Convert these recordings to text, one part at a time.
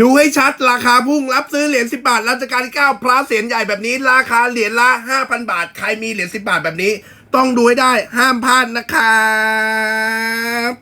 ดูให้ชัดราคาพุ่งรับซื้อเหรียญ10 บาทรัชกาลที่9พระเศียรใหญ่แบบนี้ ราคาเหรียญละ 5,000 บาท ใครมีเหรียญ10 บาทแบบนี้ ต้องดูให้ได้ห้ามพลาดนะครับ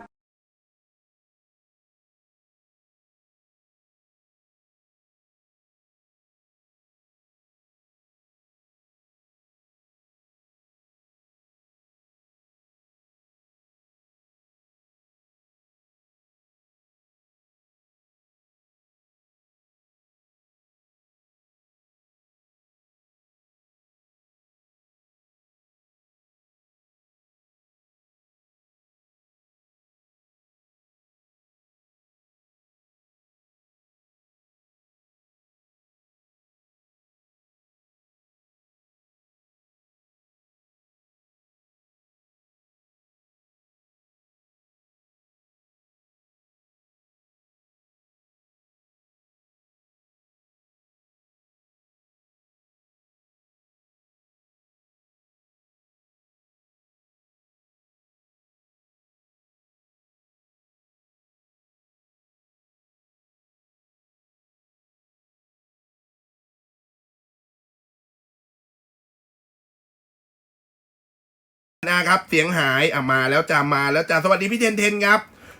นะครับ เสียงหายอะมาแล้วจ้ามาแล้วจ้าสวัสดีพี่เทนเทนครับ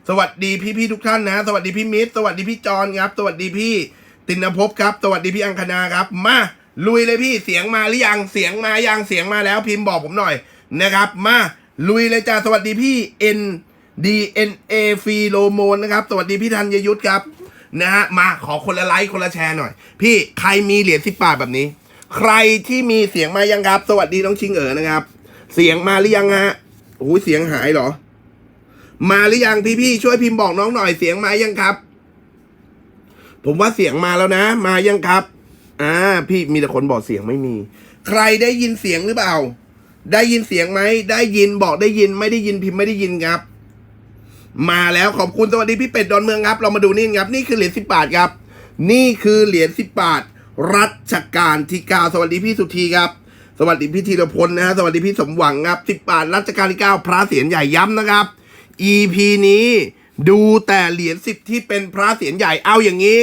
สวัสดีพี่พี่ทุกท่านนะ สวัสดีพี่มิตรสวัสดีพี่จอนครับ สวัสดีพี่ตินภพครับ สวัสดีพี่อังคณาครับ มาลุยเลยพี่เสียงมาหรือยังเสียงมายังเสียงมาแล้วพิมพ์บอกผมหน่อยนะครับ มาลุยเลยจ้าสวัสดีพี่ N D N A ฟีโลโมนนะครับ สวัสดีพี่ธัญยุทธครับนะฮะมาขอคนละไลค์คนละแชร์หน่อย พี่ใครมีเหรียญสิบบาทแบบนี้ ใครที่มีเสียงมายังครับ สวัสดีน้องชิงเอ๋อนะครับ เสียงมาหรือยังฮะโอ้ยเสียงหายเหรอ มาหรือยังพี่พี่ช่วยพิมพ์บอกน้องหน่อยเสียงมายังครับ ผมว่าเสียงมาแล้วนะ มายังครับอ่าพี่มีแต่คนบอกเสียงไม่มี ใครได้ยินเสียงหรือเปล่า ได้ยินเสียงไหมได้ยินบอกได้ยินไม่ได้ยินพิมพ์ไม่ได้ยินครับ มาแล้วขอบคุณสวัสดีพี่เป็ดดอนเมืองครับ เรามาดูนี่ครับ นี่คือเหรียญสิบบาทครับ นี่คือเหรียญสิบบาท รัชกาลที่เก้าสวัสดีพี่สุธีครับ สวัสดีพี่ธีรพลนะฮะสวัสดีพี่สมหวังครับสิบบาทรัชกาลที่เก้าพระเศียรใหญ่ย้ำนะครับ EP นี้ดูแต่เหรียญสิบที่เป็นพระเศียรใหญ่เอาอย่างนี้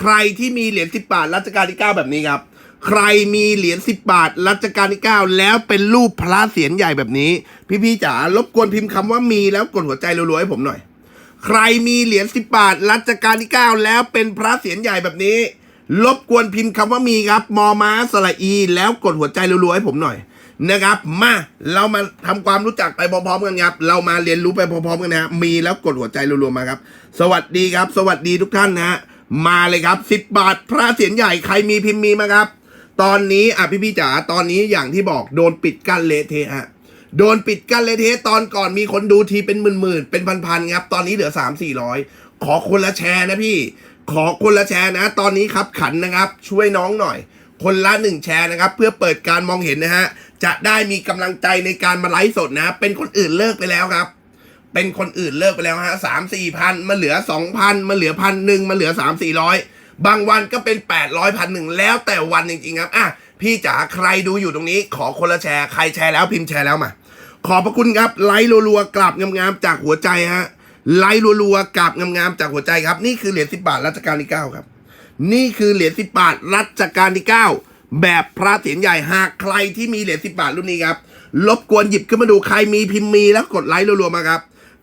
ใครที่มีเหรียญสิบบาทรัชกาลที่เก้าแบบนี้ครับ ใครมีเหรียญสิบบาทรัชกาลที่เก้าแล้วเป็นรูปพระเศียรใหญ่แบบนี้ พี่ๆจ๋ารบกวนพิมพ์คำว่ามีแล้วกดหัวใจรัวๆให้ผมหน่อย ใครมีเหรียญสิบบาทรัชกาลที่เก้าแล้วเป็นพระเศียรใหญ่แบบนี้ รบกวนพิมพ์คำว่ามีครับ มอม้าสระอี แล้วกดหัวใจรัวๆให้ผมหน่อยนะครับ มาเรามาทำความรู้จักไปพร้อมๆกันครับ เรามาเรียนรู้ไปพร้อมๆกันนะฮะมีแล้วกดหัวใจรัวๆมาครับ สวัสดีครับ สวัสดีทุกท่านนะ มาเลยครับสิบบาทพระเศียรใหญ่ใครมีพิมพ์มีมาครับ ตอนนี้อะพี่พี่จ๋าตอนนี้อย่างที่บอกโดนปิดกั้นเละเทะฮะโดนปิดกั้นเละเทะตอนก่อนมีคนดูทีเป็นหมื่นๆเป็นพันๆครับตอนนี้เหลือสามสี่ร้อยขอคนละแชร์นะพี่ ขอคนละแชร์นะ ตอนนี้ครับขันนะครับ ช่วยน้องหน่อย คนละหนึ่งแชร์นะครับ เพื่อเปิดการมองเห็นนะฮะจะได้มีกำลังใจในการมาไลฟ์สดนะ เป็นคนอื่นเลิกไปแล้วครับ เป็นคนอื่นเลิกไปแล้วฮะสามสี่พันมาเหลือสองพันมาเหลือพันหนึ่งมาเหลือสามสี่ร้อยบางวันก็เป็นแปดร้อยพันหนึ่งแล้วแต่วันจริงๆครับอะพี่จ๋าใครดูอยู่ตรงนี้ ขอคนละแชร์ใครแชร์แล้วพิมพ์แชร์แล้วมาขอบพระคุณครับไลค์รัวๆกราบงามๆจากหัวใจฮะ ไลค์รัวๆกราบงามๆจากหัวใจครับ นี่คือเหรียญสิบบาทรัชกาลที่เก้าครับ นี่คือเหรียญสิบบาทรัชกาลที่เก้าแบบพระเศียรใหญ่หากใครที่มีเหรียญสิบบาทรุ่นนี้ครับรบกวนหยิบขึ้นมาดูใครมีพิมพ์มีแล้วกดไลค์รัวๆมาครับ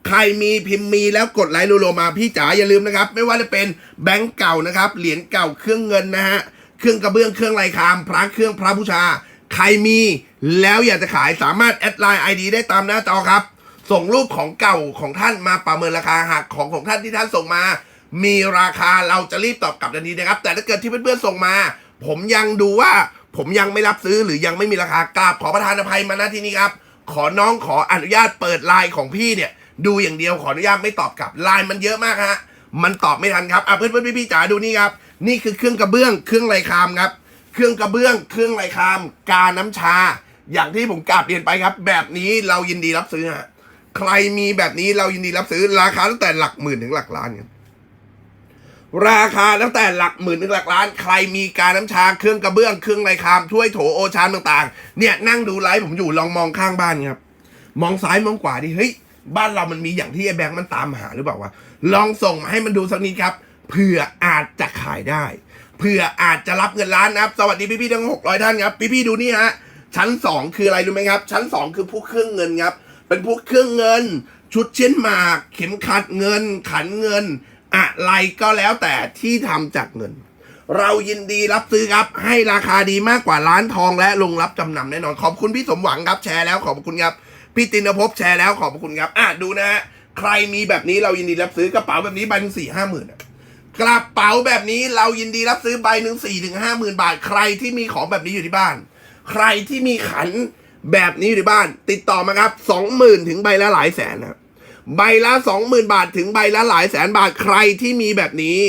ใครมีพิมพ์มีแล้วกดไลค์รัวๆมาพี่จ๋าอย่าลืมนะครับ ไม่ว่าจะเป็นแบงก์เก่านะครับเหรียญเก่าเครื่องเงินนะฮะเครื่องกระเบื้องเครื่องลายคาม พระเครื่องพระบูชา ใครมีแล้วอยากจะขายสามารถแอดไลน์ไอดีได้ตามหน้าจอครับ ส่งรูปของเก่าของท่านมาประเมินราคาหากของของท่านที่ท่านส่งมา มีราคาเราจะรีบตอบกลับทันทีนะครับ แต่ถ้าเกิดที่เพื่อนๆส่งมา ผมยังดูว่าผมยังไม่รับซื้อหรือยังไม่มีราคากราบขอประทานอภัยมาณที่นี้ครับ ขอน้องขออนุญาตเปิดไลน์ของพี่เนี่ย ดูอย่างเดียวขออนุญาตไม่ตอบกลับไลน์มันเยอะมากฮะมันตอบไม่ทันครับอะเพื่อนเพื่อนพี่ๆจ๋าดูนี่ครับ นี่คือเครื่องกระเบื้อง เครื่องไรคามครับ เครื่องกระเบื้อง เครื่องไรคาม กาน้ำชา อย่างที่ผมกราบเรียนไปครับ แบบนี้เรายินดีรับซื้อฮะ ใครมีแบบนี้เรายินดีรับซื้อราคาตั้งแต่หลักหมื่นถึงหลักล้านครับราคาตั้งแต่หลักหมื่นถึงหลักล้าน ใครมีการน้ำชาเครื่องกระเบื้องเครื่องไรคามถ้วยโถโอชามต่างๆ เนี่ยนั่งดูไลฟ์ผมอยู่ลองมองข้างบ้านครับ มองซ้ายมองขวาดิเฮ้ยบ้านเรามันมีอย่างที่ไอ้แบงค์มันตามหาหรือเปล่าวะลองส่งมาให้มันดูสักนิดครับเผื่ออาจจะขายได้เผื่ออาจจะรับเงินล้านนะครับ สวัสดีพี่ๆทั้งหกร้อยท่านครับ พี่ๆดูนี่ฮะชั้นสองคืออะไรรู้ไหมครับ ชั้นสองคือพวกเครื่องเงินครับ เป็นพวกเครื่องเงิน ชุดเช่นหมาก เข็มขัดเงิน ขันเงิน อะไรก็แล้วแต่ที่ทำจากเงิน เรายินดีรับซื้อครับ ให้ราคาดีมากกว่าร้านทองและลงรับจำนำแน่นอน ขอบคุณพี่สมหวังครับแชร์แล้วขอบคุณครับพี่ตินภพแชร์แล้วขอบคุณครับ อะดูนะฮะใครมีแบบนี้เรายินดีรับซื้อกระเป๋าแบบนี้ใบหนึ่งสี่ห้าหมื่นกระเป๋าแบบนี้เรายินดีรับซื้อใบหนึ่งสี่ถึงห้าหมื่นบาท ใครที่มีของแบบนี้อยู่ที่บ้าน ใครที่มีขัน แบบนี้อยู่ที่บ้าน ติดต่อมาครับสองหมื่นถึงใบละหลายแสนนะใบละสองหมื่นบาทถึงใบละหลายแสนบาทใครที่มีแบบนี้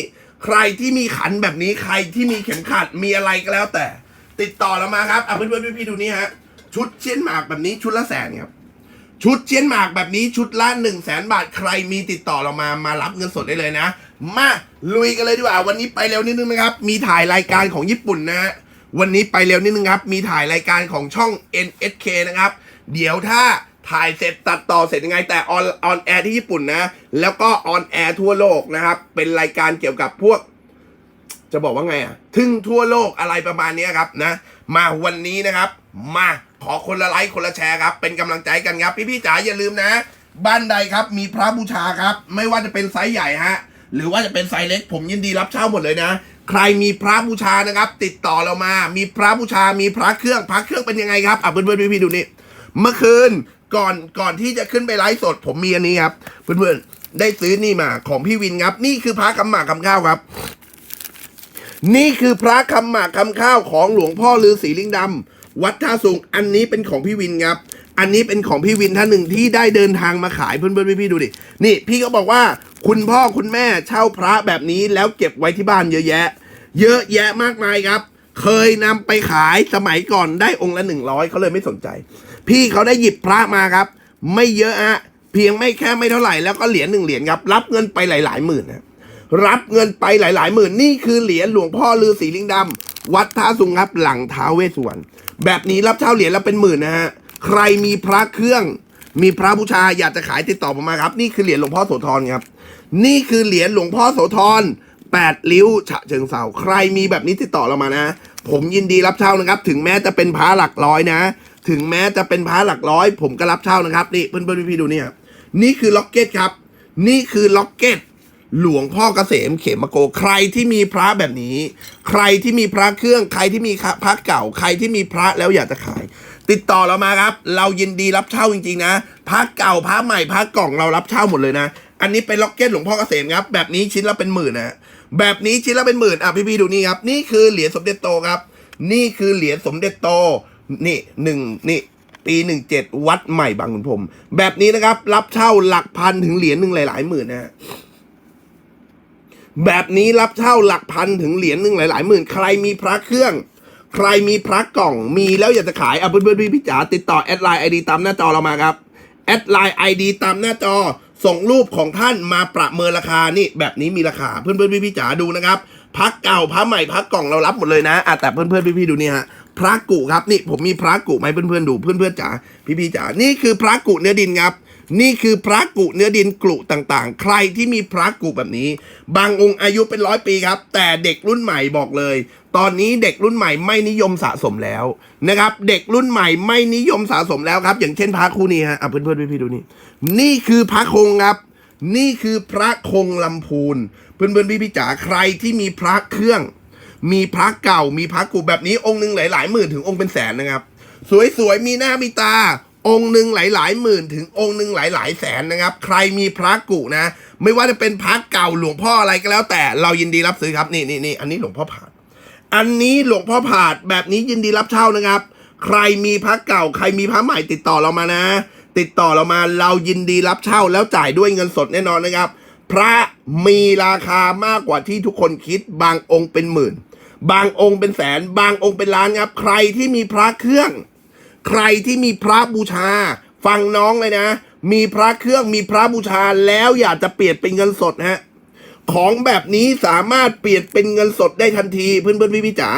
ใครที่มีขันแบบนี้ใครที่มีเข็มขัดมีอะไรก็แล้วแต่ ติดต่อเรามาครับอะเพื่อนๆพี่ๆดูนี่ฮะชุดเชียนหมากแบบนี้ชุดละแสนครับชุดเชียนหมากแบบนี้ชุดละหนึ่งแสนบาทใครมีติดต่อเรามามารับเงินสดได้เลยนะ มาลุยกันเลยดีกว่าวันนี้ไปเร็วนิดนึงนะครับ มีถ่ายรายการของญี่ปุ่นนะฮะ วันนี้ไปเร็วนิดนึงครับ มีถ่ายรายการของช่อง NSK นะครับ เดี๋ยวถ้าถ่ายเสร็จตัดต่อเสร็จยังไง แต่ออนออนแอร์ที่ญี่ปุ่นนะ แล้วก็ออนแอร์ทั่วโลกนะครับ เป็นรายการเกี่ยวกับพวก จะบอกว่าไงอะ ทึ่งทั่วโลกอะไรประมาณนี้ครับนะ มาวันนี้นะครับ มาขอคนละไลค์คนละแชร์ครับ เป็นกำลังใจกันครับ พี่ๆจ๋าอย่าลืมนะ บ้านใดครับ มีพระบูชาครับ ไม่ว่าจะเป็นไซส์ใหญ่ฮะหรือว่าจะเป็นไซส์เล็ก ผมยินดีรับเช่าหมดเลยนะ ใครมีพระบูชานะครับ ติดต่อเรามา มีพระบูชา มีพระเครื่อง พระเครื่องเป็นยังไงครับ อะเพื่อนๆพี่ๆดูนี่ เมื่อคืนก่อนก่อนที่จะขึ้นไปไลฟ์สด ผมมีอันนี้ครับ เพื่อนๆได้ซื้อนี่มาของพี่วินครับ นี่คือพระกำหมากคำข้าวครับ นี่คือพระคำหมากคำข้าวของหลวงพ่อฤาษีลิงดำวัดท่าสูงอันนี้เป็นของพี่วินครับอันนี้เป็นของพี่วินท่านหนึ่งที่ได้เดินทางมาขายเพื่อนๆพี่ๆดูดิ นี่ พี่ก็บอกว่าคุณพ่อคุณแม่เช่าพระแบบนี้แล้วเก็บไว้ที่บ้านเยอะแยะ เยอะแยะมากมายครับ เคยนำไปขายสมัยก่อนได้องค์ละหนึ่งร้อยเขาเลยไม่สนใจ พี่เขาได้หยิบพระมาครับ ไม่เยอะอะเพียงไม่แค่ไม่เท่าไหร่แล้วก็เหรียญหนึ่งเหรียญครับ รับเงินไปหลาย ๆ หมื่นนะรับเงินไปหลาย ๆ หมื่นนี่คือเหรียญหลวงพ่อฤาษีลิงดำวัดท่าสุงครับหลังท้าวเวสสุวรรณแบบนี้รับเช่าเหรียญแล้วเป็นหมื่นนะฮะใครมีพระเครื่อง มีพระบูชาอยากจะขายติดต่อผมมาครับ นี่คือเหรียญหลวงพ่อโสธรครับ นี่คือเหรียญหลวงพ่อโสธร แปดริ้วฉะเชิงเซาใครมีแบบนี้ติดต่อเรามานะ ผมยินดีรับเช่านะครับ ถึงแม้จะเป็นพระหลักร้อยนะ ถึงแม้จะเป็นพระหลักร้อย ผมก็รับเช่านะครับ นี่เพื่อนๆพี่ๆดูนี่ครับนี่คือล็อกเก็ตครับ นี่คือล็อกเก็ตหลวงพ่อเกษมเขมโก ใครที่มีพระแบบนี้ ใครที่มีพระเครื่อง ใครที่มีพระเก่า ใครที่มีพระแล้วอยากจะขาย ติดต่อเรามาครับ เรายินดีรับเช่าจริงๆนะพระเก่าพระใหม่พระกล่องเรารับเช่าหมดเลยนะ อันนี้เป็นล็อกเก็ตหลวงพ่อเกษมครับ แบบนี้ชิ้นละเป็นหมื่นนะ แบบนี้ชิ้นละเป็นหมื่นอะพี่ๆดูนี่ครับนี่คือเหรียญสมเด็จโตครับ นี่คือเหรียญสมเด็จโตนี่หนึ่งนี่ปีหนึ่งเจ็ดวัดใหม่บางขุนพรมแบบนี้นะครับ รับเช่าหลักพันถึงเหรียญหนึ่งหลาย ๆ หมื่นนะฮะแบบนี้รับเช่าหลักพันถึงเหรียญหนึ่งหลาย ๆ หมื่น ใครมีพระเครื่อง ใครมีพระกล่องมีแล้วอยากจะขายเอาเพื่อนๆพี่จ๋าติดต่อแอดไลน์ไอดีตามหน้าจอเรามาครับแอดไลน์ไอดีตามหน้าจอ ส่งรูปของท่านมาประเมินราคานี่แบบนี้มีราคาเพื่อนๆพี่ๆจ๋าดูนะครับพระเก่าพระใหม่พระกล่องเรารับหมดเลยนะอะแต่เพื่อนๆพี่ๆดูนี่ฮะพระกุครับนี่ผมมีพระกุไหมเพื่อนๆดูเพื่อนๆจ๋าพี่ๆจ๋านี่คือพระกุเนื้อดินครับนี่คือพระกุเนื้อดินกลุต่างๆ ใครที่มีพระกุแบบนี้ บางองค์อายุเป็นร้อยปีครับ แต่เด็กรุ่นใหม่บอกเลย ตอนนี้เด็กรุ่นใหม่ไม่นิยมสะสมแล้วนะครับ เด็กรุ่นใหม่ไม่นิยมสะสมแล้วครับ อย่างเช่นพระคู่นี้ฮะอะเพื่อนๆพี่ๆดูนี่ นี่คือพระคงครับ นี่คือพระคงลำพูน เพื่อนๆพี่ๆจ๋าใครที่มีพระเครื่อง มีพระเก่ามีพระกุแบบนี้องค์หนึ่งหลายๆหมื่นถึงองค์เป็นแสนนะครับ สวยๆมีหน้ามีตาองค์หนึ่งหลายๆหมื่นถึงองค์หนึ่งหลายๆแสนนะครับ ใครมีพระกุนะ ไม่ว่าจะเป็นพระเก่าหลวงพ่ออะไรก็แล้ว แต่เรายินดีรับซื้อครับนี่นี่นี่อันนี้หลวงพ่อผาด อันนี้หลวงพ่อผาดแบบนี้ยินดีรับเช่านะครับ ใครมีพระเก่า ใครมีพระใหม่ติดต่อเรามานะ ติดต่อเรามาเรายินดีรับเช่าแล้วจ่ายด้วยเงินสดแน่นอนนะครับ พระมีราคามากกว่าที่ทุกคนคิดบางองค์เป็นหมื่น บางองค์เป็นแสน บางองค์เป็นล้านครับ ใครที่มีพระเครื่อง ใครที่มีพระบูชา ฟังน้องเลยนะ มีพระเครื่องมีพระบูชาแล้วอยากจะเปลี่ยนเป็นเงินสดฮะของแบบนี้สามารถเปลี่ยนเป็นเงินสดได้ทันที เพื่อนเพื่อนพี่พี่จ๋า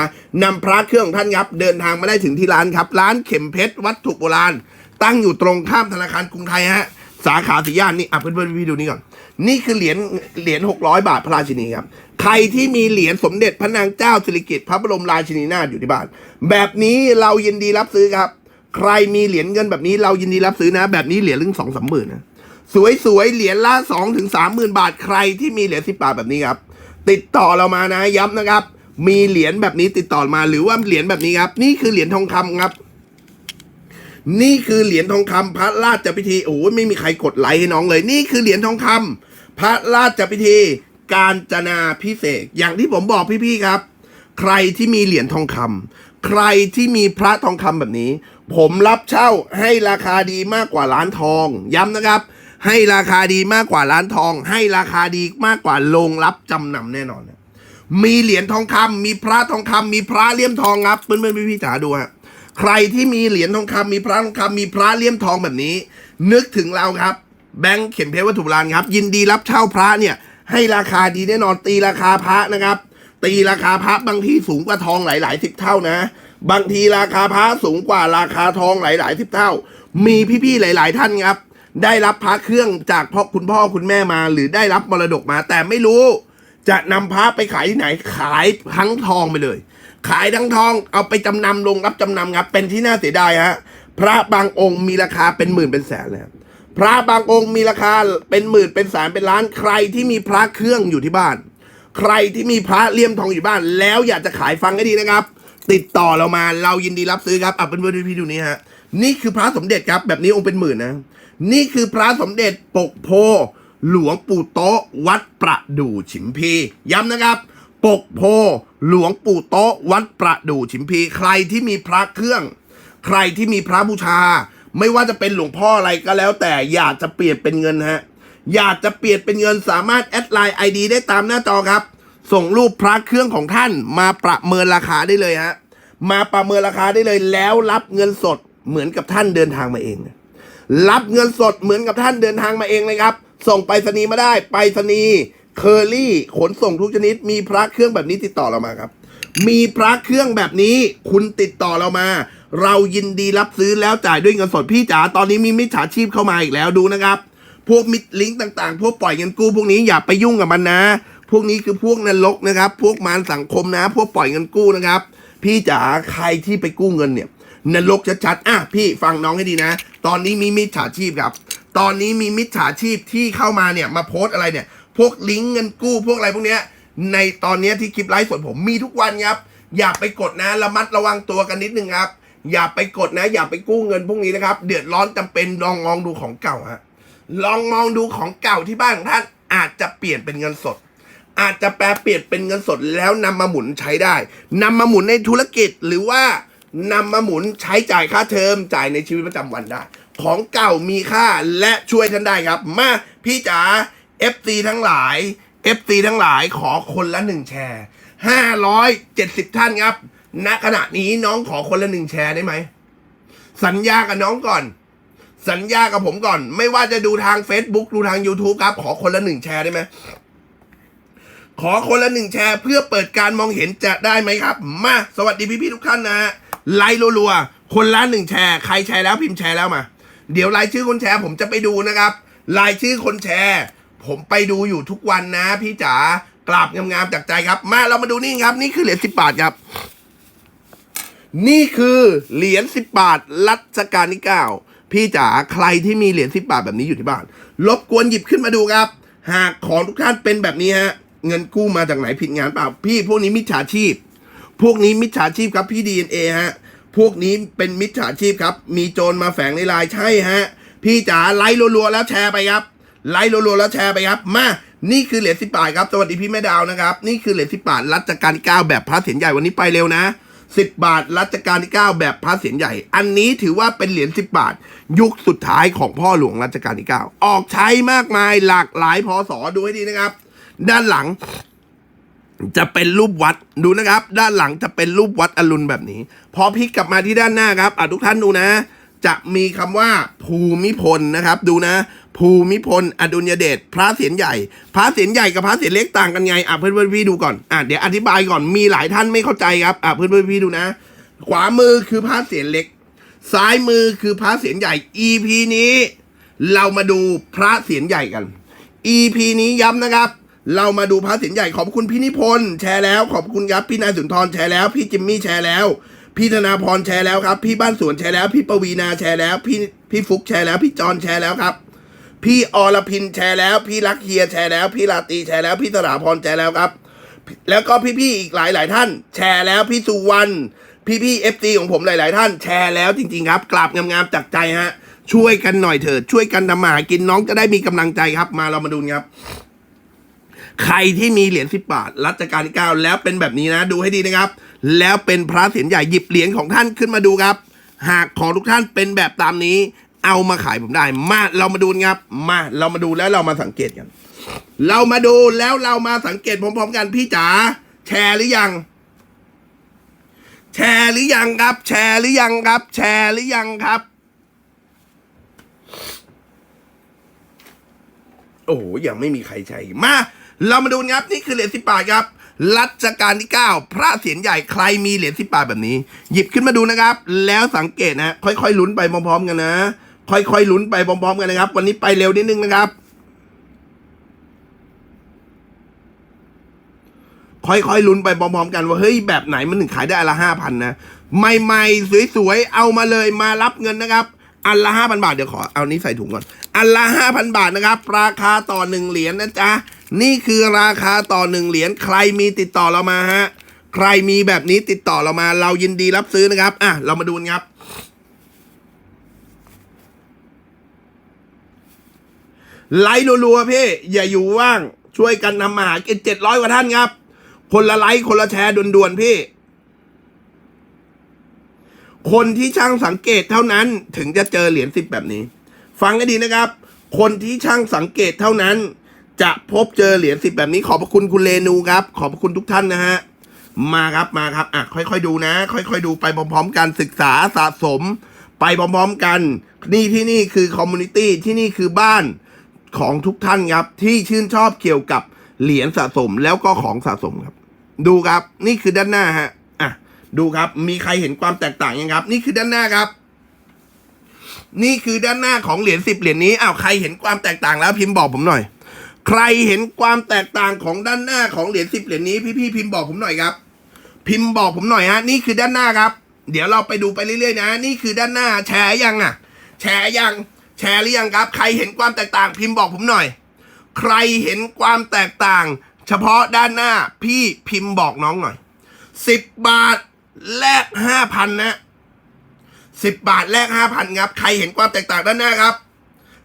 นำพระเครื่องของท่านครับ เดินทางมาได้ถึงที่ร้านครับ ร้านเข็มเพชรวัตถุโบราณ ตั้งอยู่ตรงข้ามธนาคารกรุงไทยฮะ สาขาสีย่านนี่อะเพื่อนเพื่อนพี่ๆดูนี่ก่อน นี่คือเหรียญเหรียญหกร้อยบาทพระราชินีครับ ใครที่มีเหรียญสมเด็จพระนางเจ้าสิริกิติ์พระบรมราชินีนาถอยู่ที่บ้าน แบบนี้เรายินดีรับซื้อครับ ใครมีเหรียญเงินแบบนี้เรายินดีรับซื้อนะ แบบนี้เหรียญลึงสองสามหมื่นนะสวยๆเหรียญละสองถึงสามหมื่นบาทใครที่มีเหรียญสิบบาทแบบนี้ครับ ติดต่อเรามานะย้ำนะครับ มีเหรียญแบบนี้ติดต่อมาหรือว่าเหรียญแบบนี้ครับ นี่คือเหรียญทองคำครับ นี่คือเหรียญทองคำพระราชพิธีโอ้ยไม่มีใครกดไลค์ให้น้องเลย นี่คือเหรียญทองคำพระราชพิธีการจนาพิเศษอย่างที่ผมบอกพี่ๆครับ ใครที่มีเหรียญทองคำใครที่มีพระทองคำแบบนี้ ผมรับเช่าให้ราคาดีมากกว่าร้านทอง ย้ำนะครับ ให้ราคาดีมากกว่าร้านทอง ให้ราคาดีมากกว่าโรงรับจำนำแน่นอน มีเหรียญทองคำมีพระทองคำมีพระเลี่ยมทองครับเพื่อนๆพี่ๆจ๋าดูฮะ ใครที่มีเหรียญทองคำมีพระทองคำมีพระเลี่ยมทองแบบนี้ นึกถึงเราครับ แบงค์เข็มเพชรวัตถุโบราณครับ ยินดีรับเช่าพระเนี่ย ให้ราคาดีแน่นอนตีราคาพระนะครับ ตีราคาพระบางทีสูงกว่าทองหลายๆสิบเท่านะ บางทีราคาพระสูงกว่าราคาทองหลายๆสิบเท่า มีพี่ๆหลาย ๆ ท่านครับ ได้รับพระเครื่องจากพ่อคุณพ่อคุณแม่มา หรือได้รับมรดกมาแต่ไม่รู้ จะนำพระไปขายที่ไหนขายทั้งทองไปเลย ขายทั้งทองเอาไปจำนำลงรับจำนำครับ เป็นที่น่าเสียดายฮะพระบางองค์มีราคาเป็นหมื่นเป็นแสนเลยพระบางองค์มีราคาเป็นหมื่นเป็นแสนเป็นล้าน ใครที่มีพระเครื่องอยู่ที่บ้าน ใครที่มีพระเลี่ยมทองอยู่บ้าน แล้วอยากจะขายฟังให้ดีนะครับ ติดต่อเรามาเรายินดีรับซื้อครับอะเพื่อนพี่ดูนี่ฮะนี่คือพระสมเด็จครับแบบนี้องค์เป็นหมื่นนะ นี่คือพระสมเด็จปกโพหลวงปู่โตวัดประดู่ฉิมพีย้ำนะครับ ปกโพ หลวงปู่โต๊ะ วัดประดู่ฉิมพี ใครที่มีพระเครื่อง ใครที่มีพระบูชา ไม่ว่าจะเป็นหลวงพ่ออะไรก็แล้ว แต่อยากจะเปลี่ยนเป็นเงินฮะอยากจะเปลี่ยนเป็นเงินสามารถแอดไลน์ไอดีได้ตามหน้าจอครับ ส่งรูปพระเครื่องของท่านมาประเมินราคาได้เลยฮะมาประเมินราคาได้เลยแล้วรับเงินสดเหมือนกับท่านเดินทางมาเอง รับเงินสดเหมือนกับท่านเดินทางมาเองเลยครับ ส่งไปรษณีย์มาได้ไปรษณีย์ เคอรี่ขนส่งทุกชนิด มีพระเครื่องแบบนี้ติดต่อเรามาครับ มีพระเครื่องแบบนี้ คุณติดต่อเรามา เรายินดีรับซื้อแล้วจ่ายด้วยเงินสดพี่จ๋าตอนนี้มีมิจฉาชีพเข้ามาอีกแล้วดูนะครับ พวกมิดลิงก์ต่างๆ พวกปล่อยเงินกู้พวกนี้อย่าไปยุ่งกับมันนะ พวกนี้คือพวกนรกนะครับ พวกมารสังคมนะ พวกปล่อยเงินกู้นะครับ พี่จ๋าใครที่ไปกู้เงินเนี่ยนรกชัดๆอะพี่ฟังน้องให้ดีนะ ตอนนี้มีมิจฉาชีพครับ ตอนนี้มีมิจฉาชีพที่เข้ามาเนี่ยมาโพสอะไรเนี่ย พวกลิงก์เงินกู้พวกอะไรพวกเนี้ย ในตอนนี้ที่คลิปไลฟ์สดผมมีทุกวันครับ อย่าไปกดนะระมัดระวังตัวกันนิดนึงครับ อย่าไปกดนะ อย่าไปกู้เงินพวกนี้นะครับ เดือดร้อนจำเป็นลองมองดูของเก่าฮะลองมองดูของเก่าที่บ้านของท่านอาจจะเปลี่ยนเป็นเงินสด อาจจะแปลเปลี่ยนเป็นเงินสดแล้วนำมาหมุนใช้ได้นำมาหมุนในธุรกิจหรือว่านำมาหมุนใช้จ่ายค่าเทอมจ่ายในชีวิตประจำวันได้ ของเก่ามีค่าและช่วยท่านได้ครับ มาพี่จ๋า FC ทั้งหลาย FC ทั้งหลายขอคนละหนึ่งแชร์ห้าร้อยเจ็ดสิบท่านครับ ณ ขณะนี้น้องขอคนละหนึ่งแชร์ได้ไหม สัญญากับน้องก่อน สัญญากับผมก่อน ไม่ว่าจะดูทาง Facebook ดูทาง YouTube ครับ ขอคนละหนึ่งแชร์ได้ไหม ขอคนละหนึ่งแชร์ เพื่อเปิดการมองเห็นจะได้ไหมครับ มา สวัสดีพี่ ๆ ทุกท่านนะฮะไลค์รัวๆ คนละหนึ่งแชร์ ใครแชร์แล้วพิมพ์แชร์แล้วมา เดี๋ยวรายชื่อคนแชร์ผมจะไปดูนะครับ รายชื่อคนแชร์ ผมไปดูอยู่ทุกวันนะ พี่จ๋ากราบงามๆจากใจครับ มาเรามาดูนี่ครับ นี่คือเหรียญสิบบาทครับ นี่คือเหรียญสิบบาทรัชกาลที่เก้าพี่จ๋าใครที่มีเหรียญสิบบาทแบบนี้อยู่ที่บ้านรบกวนหยิบขึ้นมาดูครับ หากของทุกท่านเป็นแบบนี้ฮะเงินกู้มาจากไหนผิดงานเปล่า พี่พวกนี้มิจฉาชีพ พวกนี้มิจฉาชีพครับพี่ดีเอ็นเอฮะพวกนี้เป็นมิจฉาชีพครับ มีโจรมาแฝงในลน์ใช่ฮะ พี่จ๋าไลค์รัวๆแล้วแชร์ไปครับ ไลค์รัวๆแล้วแชร์ไปครับ มานี่คือเหรียญสิบบาทครับ สวัสดีพี่แม่ดาวนะครับ นี่คือเหรียญสิบบาทรัชกาลที่เก้าแบบพระเสียนใหญ่วันนี้ไปเร็วนะ10บบาทรัชกาลที่9แบบพระเศียรใหญ่ อันนี้ถือว่าเป็นเหรียญ10บบาท ยุคสุดท้ายของพ่อหลวงรัชกาลที่9ออกใช้มากมายหลากหลายพศดูให้ดีนะครับ ด้านหลังจะเป็นรูปวัดดูนะครับ ด้านหลังจะเป็นรูปวัดอรุณแบบนี้ พอพลิกกลับมาที่ด้านหน้าครับอะทุกท่านดูนะ จะมีคำว่าภูมิพลนะครับ ดูนะ ภูมิพลอดุลยเดชพระเศียรใหญ่ พระเศียรใหญ่กับพระเศียรเล็กต่างกันไงอะเพื่อนเพื่อนพี่ดูก่อนอะเดี๋ยวอธิบายก่อนมีหลายท่านไม่เข้าใจครับอะเพื่อนเพื่อนพี่ดูนะ ขวามือคือพระเศียรเล็ก ซ้ายมือคือพระเศียรใหญ่ EP นี้ เรามาดูพระเศียรใหญ่กัน EP นี้ย้ำนะครับ เรามาดูพระเศียรใหญ่ขอบคุณพี่นิพนธ์แชร์แล้วขอบคุณครับพี่นายสุนทรแชร์แล้ว พี่จิมมี่แชร์แล้วพี่ธนาพรแชร์แล้วครับ พี่บ้านสวนแชร์แล้ว พี่ปวีนาแชร์แล้ว พี่พี่ฟุกแชร์แล้ว พี่จอนแชร์แล้วครับ พี่อรพินแชร์แล้ว พี่รักเฮียแชร์แล้ว พี่ลาตีแชร์แล้ว พี่สราพรแชร์แล้วครับ แล้วก็พี่ๆอีกหลายหลายๆท่าน แชร์แล้วพี่สุวรรณพี่ๆเอฟซีของผมหลาย ๆ ท่านแชร์แล้วจริง ๆ ครับกราบงามๆจากใจฮะ ช่วยกันหน่อยเถิดช่วยกันทำมาหากินน้องจะได้มีกำลังใจครับ มาเรามาดูครับ ใครที่มีเหรียญสิบบาทรัชกาลที่เก้าแล้วเป็นแบบนี้นะดูให้ดีนะครับ แล้วเป็นพระเศียรใหญ่หยิบเหรียญของท่านขึ้นมาดูครับหากของทุกท่านเป็นแบบตามนี้ เอามาขายผมได้ มาเรามาดูกันครับ มาเรามาดูแล้วเรามาสังเกตกัน เรามาดูแล้วเรามาสังเกตพร้อมๆกันพี่จ๋าแชร์หรือยัง แชร์หรือยังครับ แชร์หรือยังครับ แชร์หรือยังครับ โอ้โหยังไม่มีใครใช้มา เรามาดูครับนี่คือเหรียญสิบบาทครับรัชกาลที่ 9 พระเศียรใหญ่ใครมีเหรียญสิบบาทแบบนี้ หยิบขึ้นมาดูนะครับ แล้วสังเกตนะ ค่อยๆลุ้นไปพร้อมๆกันนะ ค่อยๆลุ้นไปพร้อมๆกันนะครับ วันนี้ไปเร็วนิดนึงนะครับ ค่อยๆลุ้นไปพร้อมๆกันว่าเฮ้ยแบบไหนมันถึงขายได้อันละห้าพันนะใหม่ๆสวยๆเอามาเลยมารับเงินนะครับ อันละห้าพันบาทเดี๋ยวขอเอานี้ใส่ถุงก่อน อันละห้าพันบาทนะครับ ราคาต่อหนึ่งเหรียญนะจ๊ะนี่คือราคาต่อหนึ่งเหรียญใครมีติดต่อเรามาฮะใครมีแบบนี้ติดต่อเรามาเรายินดีรับซื้อนะครับ อะ เรามาดูกันครับ ไลค์รัวๆพี่ อย่าอยู่ว่างช่วยกันทำมาหากินเจ็ดร้อยกว่าท่านครับ คนละไลค์คนละแชร์ด่วนๆพี่ คนที่ช่างสังเกตเท่านั้น ถึงจะเจอเหรียญสิบแบบนี้ ฟังให้ดีนะครับ คนที่ช่างสังเกตเท่านั้น จะพบเจอเหรียญสิบแบบนี้ ขอบพระคุณคุณเรนูครับ ขอบพระคุณทุกท่านนะฮะมาครับมาครับอะค่อยๆดูนะ ค่อยๆดูไปพร้อมๆกันศึกษาสะสม ไปพร้อมๆกัน นี่ที่นี่คือคอมมูนิตี้ที่นี่คือบ้าน ของทุกท่านครับ ที่ชื่นชอบเกี่ยวกับเหรียญสะสมแล้วก็ของสะสมครับ ดูครับนี่คือด้านหน้าฮะอะดูครับ มีใครเห็นความแตกต่างยังครับ นี่คือด้านหน้าครับ นี่คือด้านหน้าของเหรียญสิบเหรียญนี้อ้าวใครเห็นความแตกต่างแล้วพิมพ์บอกผมหน่อย ใครเห็นความแตกต่างของด้านหน้าของเหรียญสิบเหรียญนี้พี่ๆพิมพ์บอกผมหน่อยครับ พิมพ์บอกผมหน่อยฮะนี่คือด้านหน้าครับ เดี๋ยวเราไปดูไปเรื่อยๆนะ นี่คือด้านหน้าแชร์ยังอะ แชร์ยัง แชร์หรือยังครับ ใครเห็นความแตกต่างพิมพ์บอกผมหน่อย ใครเห็นความแตกต่าง เฉพาะด้านหน้าพี่พิมพ์บอกน้องหน่อยสิบบาทแลกห้าพันนะสิบบาทแลกห้าพันครับ ใครเห็นความแตกต่างด้านหน้าครับ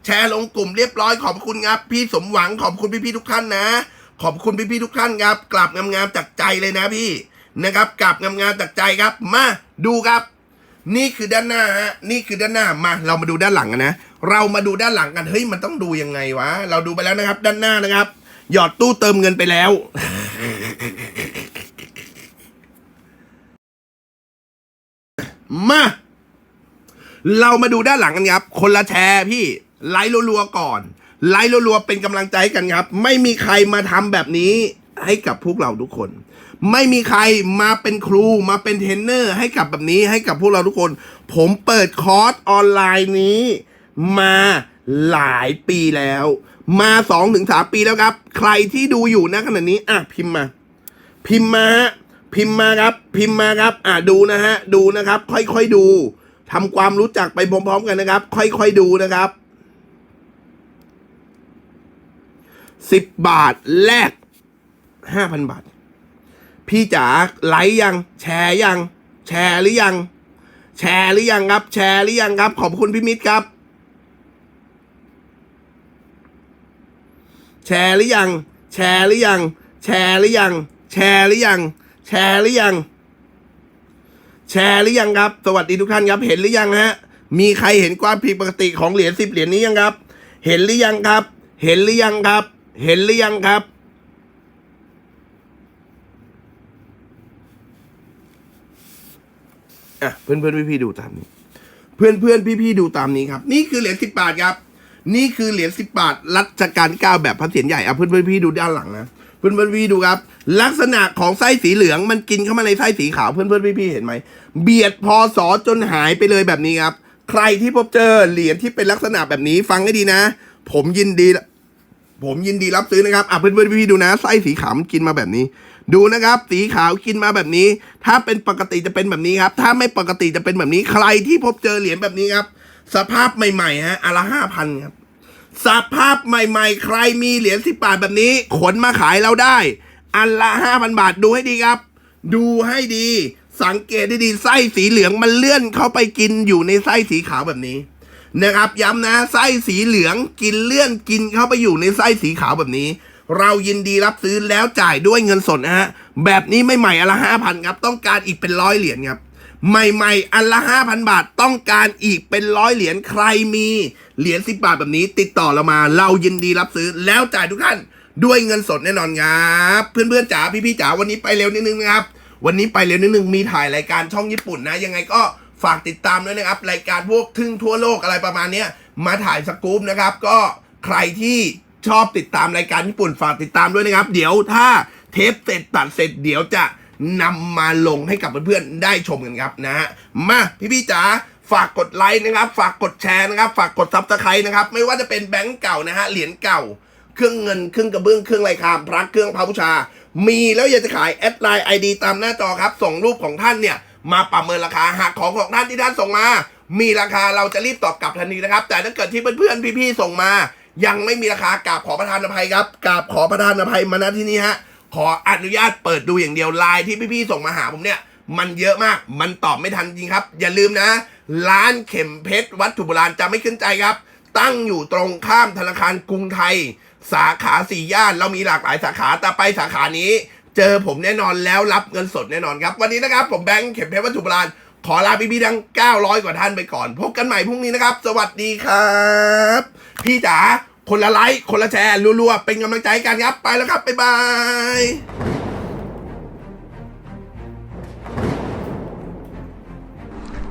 แชร์ลงกลุ่มเรียบร้อยขอบคุณครับ พี่สมหวังขอบคุณพี่ๆทุกท่านนะ ขอบคุณพี่ๆทุกท่านครับกราบงามๆจากใจเลยนะพี่นะครับกราบงามๆจากใจครับ มาดูครับ นี่คือด้านหน้าฮะนี่คือด้านหน้ามา เรามาดูด้านหลังกันนะ เรามาดูด้านหลังกันเฮ้ยมันต้องดูยังไงวะ เราดูไปแล้วนะครับ ด้านหน้านะครับ หยอดตู้เติมเงินไปแล้ว มาเรามาดูด้านหลังกันครับ คนละแชร์พี่ไลค์รัวๆก่อน ไลค์รัวๆเป็นกำลังใจกันครับ ไม่มีใครมาทำแบบนี้ให้กับพวกเราทุกคน ไม่มีใครมาเป็นครูมาเป็นเทรนเนอร์ให้กับแบบนี้ให้กับพวกเราทุกคน ผมเปิดคอร์สออนไลน์นี้ มาหลายปีแล้ว มาสองถึงสามปีแล้วครับ ใครที่ดูอยู่นะขณะนี้ อะพิมพ์มา พิมพ์มาฮะพิมพ์มาครับ พิมพ์มาครับ อ่าดูนะฮะ ดูนะครับ ค่อยๆดูทำความรู้จักไปพร้อม ๆ กันนะครับ ค่อยๆดูนะครับสิบบาทแลกห้าพันบาท พี่จ๋าไลค์ยัง แชร์ยัง แชร์หรือยัง แชร์หรือยังครับ แชร์หรือยังครับ ขอบคุณพี่มิตรครับ แชร์หรือยัง แชร์หรือยัง แชร์หรือยัง แชร์หรือยัง แชร์หรือยัง แชร์หรือยังครับ สวัสดีทุกท่านครับ เห็นหรือยังฮะ มีใครเห็นความผิดปกติของเหรียญสิบเหรียญนี้ยังครับ เห็นหรือยังครับ เห็นหรือยังครับ เห็นหรือยังครับอะเพื่อนเพื่อนพี่พี่ดูตามนี้ เพื่อนเพื่อนพี่พี่ดูตามนี้ครับ นี่คือเหรียญสิบบาทครับ นี่คือเหรียญสิบบาทรัชกาลที่เก้าแบบพระเศียรใหญ่อะเพื่อนเพื่อนพี่ดูด้านหลังนะเพื่อนเพื่อนพี่ดูครับ ลักษณะของไส้สีเหลืองมันกินเข้ามาในไส้สีขาวเพื่อนเพื่อนพี่พี่เห็นไหมเบียดพอสอจนหายไปเลยแบบนี้ครับ ใครที่พบเจอเหรียญที่เป็นลักษณะแบบนี้ฟังให้ดีนะ ผมยินดี ผมยินดีรับซื้อนะครับอะเพื่อนเพื่อนพี่ดูนะไส้สีขาวมันกินมาแบบนี้ ดูนะครับ สีขาวกินมาแบบนี้ ถ้าเป็นปกติจะเป็นแบบนี้ครับ ถ้าไม่ปกติจะเป็นแบบนี้ใครที่พบเจอเหรียญแบบนี้ครับ สภาพใหม่ๆฮะอนละห้าพันครับ สภาพใหม่ๆ ใครมีเหรียญสิบบาทแบบนี้ ขนมาขายเราได้ อันละห้าพันบาทดูให้ดีครับ ดูให้ดี สังเกตให้ดีไส้สีเหลืองมันเลื่อนเข้าไปกินอยู่ในไส้สีขาวแบบนี้นะครับย้ำนะไส้สีเหลืองกินเลื่อนกินเข้าไปอยู่ในไส้สีขาวแบบนี้ เรายินดีรับซื้อแล้วจ่ายด้วยเงินสดนะฮะแบบนี้ไม่ใหม่อันละห้าพันครับ ต้องการอีกเป็นร้อยเหรียญครับ ใหม่ๆ อันละห้าพันบาทต้องการอีกเป็นร้อยเหรียญใครมีเหรียญสิบบาทแบบนี้ ติดต่อเรามา เรายินดีรับซื้อแล้วจ่ายทุกท่านด้วยเงินสดแน่นอนครับเพื่อนๆจ๋าพี่ๆจ๋าวันนี้ไปเร็วนิดนึงนะครับ วันนี้ไปเร็วนิดนึงมีถ่ายรายการช่องญี่ปุ่นนะ ยังไงก็ฝากติดตามด้วยนะครับ รายการพวกทึ่งทั่วโลกอะไรประมาณนี้มาถ่ายสกู๊ปนะครับ ก็ใครที่ชอบติดตามรายการญี่ปุ่นฝากติดตามด้วยนะครับ เดี๋ยวถ้าเทปเสร็จตัดเสร็จเดี๋ยวจะ นำมาลงให้กับเพื่อนๆได้ชมกันครับนะฮะมาพี่ๆจ๋าฝากกดไลค์นะครับ ฝากกดแชร์นะครับ ฝากกดซับสไครต์นะครับ ไม่ว่าจะเป็นแบงก์เก่านะฮะ เหรียญเก่า เครื่องเงิน เครื่องกระเบื้อง เครื่องไรคาม พระเครื่องพระบูชา มีแล้วอยากจะขายแอดไลน์ไอดีตามหน้าจอครับ ส่งรูปของท่านเนี่ย มาประเมินราคา หากของของท่านที่ท่านส่งมา มีราคาเราจะรีบตอบกลับทันทีนะครับ แต่ถ้าเกิดที่เพื่อนๆ พี่ๆ ส่งมา ยังไม่มีราคา กราบขอประทานอภัยครับ กราบขอประทานอภัยมาณที่นี้ฮะ ขออนุญาตเปิดดูอย่างเดียวไลน์ที่พี่ๆส่งมาหาผมเนี่ย มันเยอะมาก มันตอบไม่ทันจริงครับ อย่าลืมนะ ร้านเข็มเพชรวัตถุโบราณจะไม่ขึ้นใจครับ ตั้งอยู่ตรงข้ามธนาคารกรุงไทย สาขาสี่ย่าน เรามีหลากหลายสาขาแต่ไปสาขานี้ เจอผมแน่นอนแล้วรับเงินสดแน่นอนครับ วันนี้นะครับผมแบงค์เข็มเพชรวัตถุโบราณขอลาพี่ๆทั้ง 900 กว่าท่านไปก่อน พบกันใหม่พรุ่งนี้นะครับ สวัสดีครับ พี่จ๋า คนละไลค์คนละแชร์รัวๆเป็นกำลังใจกันครับ ไปแล้วครับ บ๊ายบาย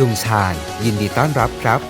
ลุงชาญยินดีต้อนรับครับ